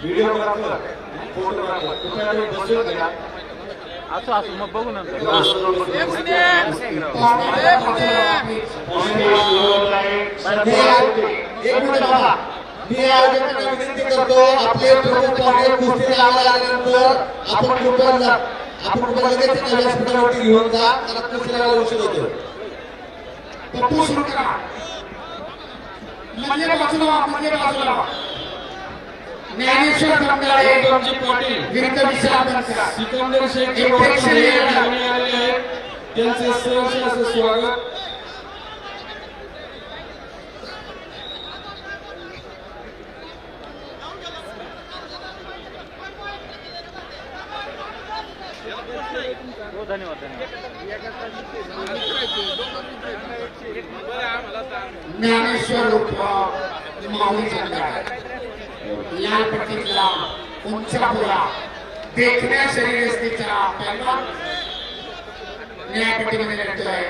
Video berapa? Foto berapa? Kita lihat hasilnya. असं असं. मग बघू नंतर. एक मी विनंती करतो आपले कुस्ती लावायला आल्यानंतर आपण कृपया आपण कृपया लगेच घेऊन जा त्याला कुस्ती लावायला उशीर होतो पप्पू सुरू करा म्हणजे बाजूला ज्ञानेश्वर दमदाळे विरुद्ध सिकंदर शेख जे आलेले आहेत. त्यांचे सहर्ष असं स्वागत. ज्ञानेश्वर माऊली चंद्र लाल पट्टीतला उंचापुरा देखण्या शरीर असतीचा पहिलवान न्यायपट्टीमध्ये लढतोय.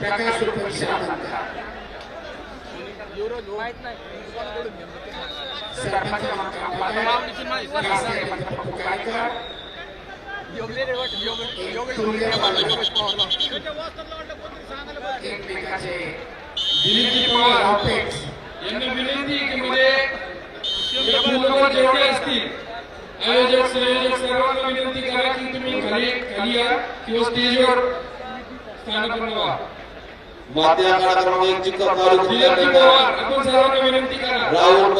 प्रकाश उर्फ़ विश्राम जंगाळ सरपंच क्रमांक राष्ट्रीय पंच पप्पू काळेकर एक तुल्य बाजू. एकमेकाचे. दिलीपजी पवार रावपेच यांनी विनंती की मध्ये या फुलवर जेवढे असतील आयोजक संयोजक सर्वांना विनंती करा की तुम्ही खाली खाली या किंवा स्टेजवर स्थानापन्न व्हा मात्या कार्यक्रम चित्र पवार आपण सर्वांना विनंती करा। राहुल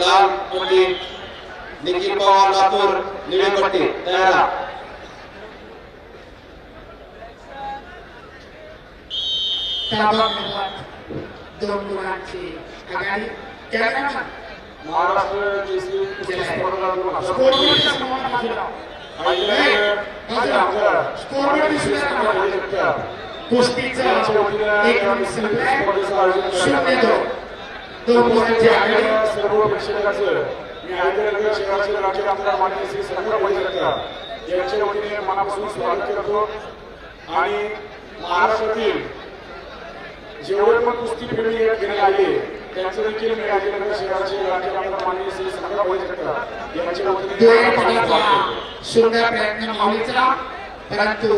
लाल निखिल पवार लातूर निळे तयार। दोन गुणांची आघाडी कॅमेरामॅन कुस्तीचा एक मिनिट संपलाय शून्य दोन दोन पोरांची सर्व प्रेक्षकांचं मी आदरणीय शहराचे राज्य आमदार माननीय श्री संग्राम वैद्यकर यांच्या वतीने मनापासून स्वागत आणि महाराष्ट्रातील जेवढे पण कुस्ती फेरी घेण्यात आली त्यांचं देखील मी आयोजक शहराचे राज्य आमदार माननीय श्री संग्राम परिचारक यांच्या वतीने दोन मनापासून स्वागत पदाचा करतो. सुंदर प्रयत्न माऊलीचा परंतु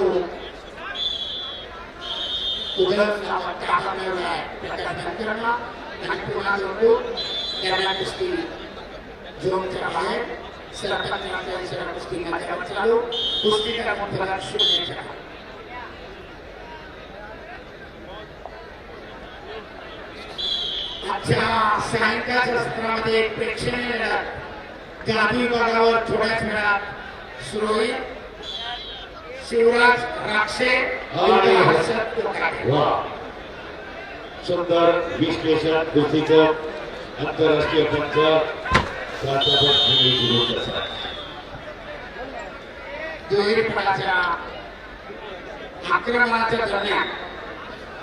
उदर कामा मिळवलाय प्रकाश धनकरला आणि पुन्हा जोडू त्यांना कुस्ती झोनच्या बाहेर सरपंच सर्व कुस्ती मैदानावर चालू कुस्ती मोठा शून्य चढा. आजच्या सायंकाळच्या सत्रामध्ये प्रेक्षणीय लढत गादी विभागावर थोड्याच वेळात सुरू होईल शिवराज राक्षे विरुद्ध हर्षद कोकाटे. वा सुंदर विश्लेषण कुस्तीचं आंतरराष्ट्रीय पंच प्राध्यापक विनय गुरुच्या साथ. दुहेरी फळाच्या आक्रमणाच्या दरम्यान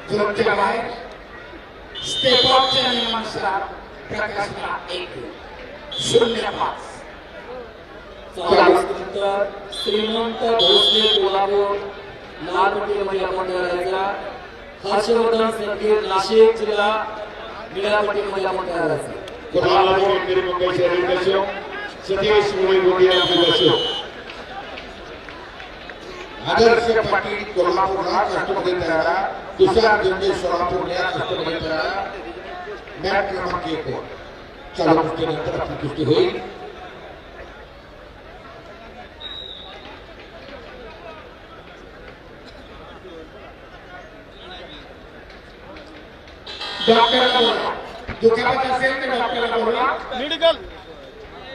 झोनच्या बाहेर स्टेप ऑफच्या नियमानुसार प्रकाशना एक शून्य पाच चौदानंतर श्रीमंत भोसले कोल्हापूर लाल पटेल महिला मंडळाचा हर्षवर्धन सखीर नाशिक जिल्हा मीरा पटेल महिला मंडळाचा कोल्हापूर मुंबई शहराचा सतीश मुळे गोडी यांचा आदर्श पाटील कोल्हापूरला राष्ट्रपती तयारा दुसरा दिंडे सोलापूरला राष्ट्रपती तयारा मॅच क्रमांक एक वर चालू कुस्तीनंतर आपली कुस्ती होईल डॉक्टरला बोला दुखापत असेल तर डॉक्टरला बोला मेडिकल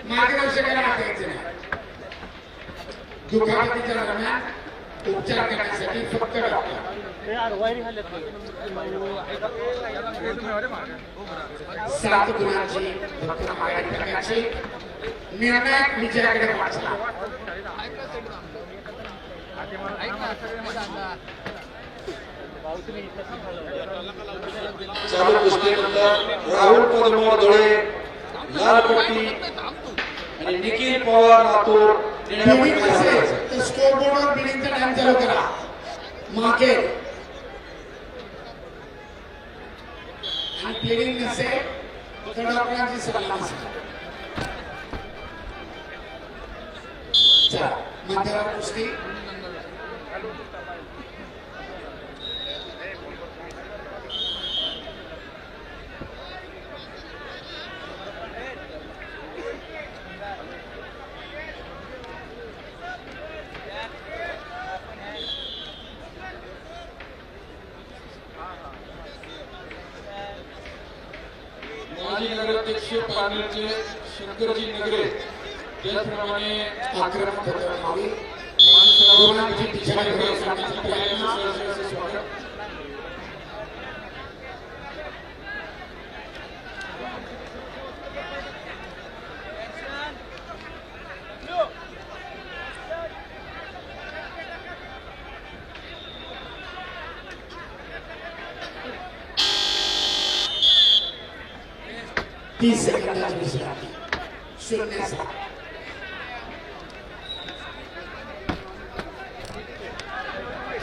मार्गदर्शकाला मागायचं नाही दुखापतीच्या दरम्यान उपचार करण्यासाठी फक्त सात गुणांची फक्त आघाडी प्रकारची निर्णायक विजयाकडे वाचला चालू कुस्तीनंतर राहुल पदमोर धुळे लाल पट्टी आणि निखिल पवार लातूर স্টোর বোর্ডের বিলিংটা নামছে লোকেরা মাকে and pleading me say, Kadapna ji salam. Chalo, Madhya Kushti. पाटीलचे Shankarji नगरे त्याचप्रमाणे आक्रमक होत्या मागे माणसाची दिशा घेण्यासाठी स्वागत तीस विश्रांती शून्य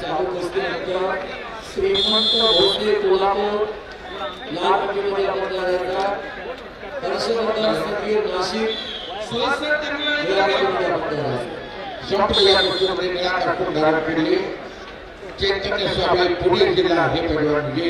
चालू कुस्तीनंतर श्रीमंत भोसले कोल्हापूर लाल पट्टीमध्ये आपण जाण्याचा हर्षवर्धन संगीर नाशिक. शॉर्ट या कुस्तीमध्ये निळ्या टाकून धारण चैतन्य स्वामी पुणे जिल्हा हे म्हणजे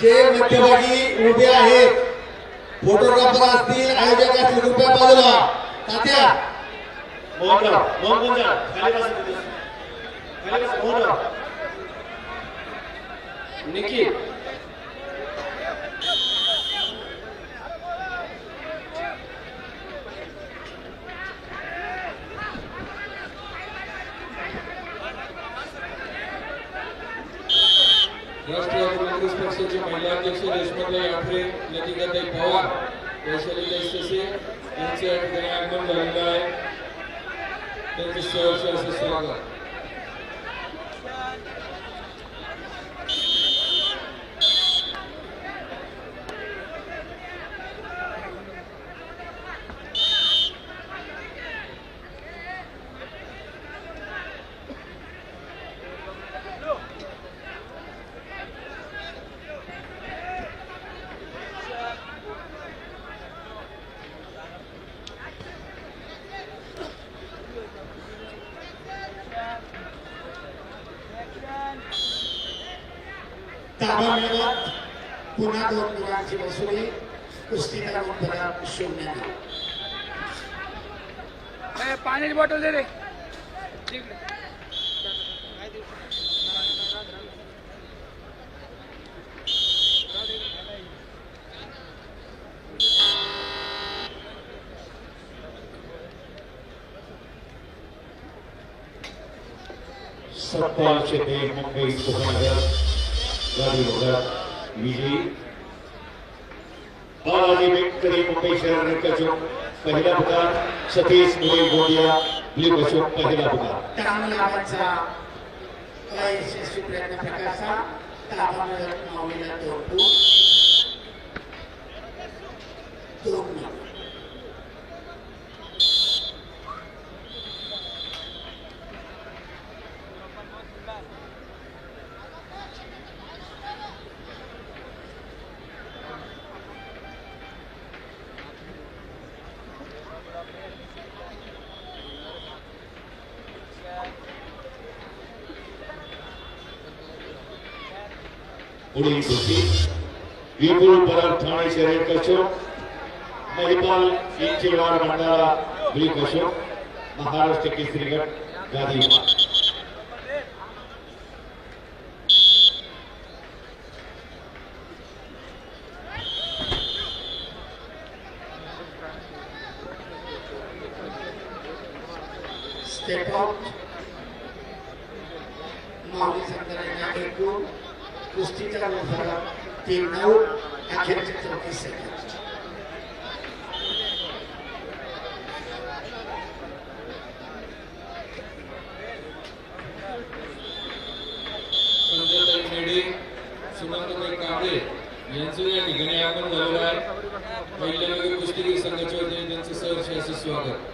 जे मध्यभागी उभे आहेत फोटोग्राफर असतील आयोजक असतील रुपया बाजूला तात्या निखिल लतिकाताई पवार वैशालीताई ससे यांचे या ठिकाणी आगमन झालेलं आहे त्यांचे सहर्ष असे स्वागत. मिळवत पुन्हा दोन गुणांची वसुली कुस्तीला गुणफलक शून्य पाण्याची बॉटल दे रे सत्तावीस ते मुंबई उपनगर गाडी विभागात विजयी बालाजी बेटकरी मुंबई शहर रंगचौक पहिला पुकार सतीश मुले गोंदिया ब्ल्यू अशोक पहिला पुकार टांगलाबाचा अयशस्वी प्रयत्न प्रकारचा ताबा मिळवत तोडतो दोन पुढील कुस्ती विपुल परब ठाणेचे रेड कशो महिपाल इंचेवाड भंडारा ब्लू कशो महाराष्ट्र केसरी गट गादीवाड स्टेप आउट माऊली नऊ अखेरचे चौतीस सेकंद संजयताई मेढे सुनंदाताई कांबळे यांचं या ठिकाणी आगमन झालेलं आहे. पहिल्या कुस्तीगीर संघाच्या वतीने त्यांचं सहर्ष असं स्वागत.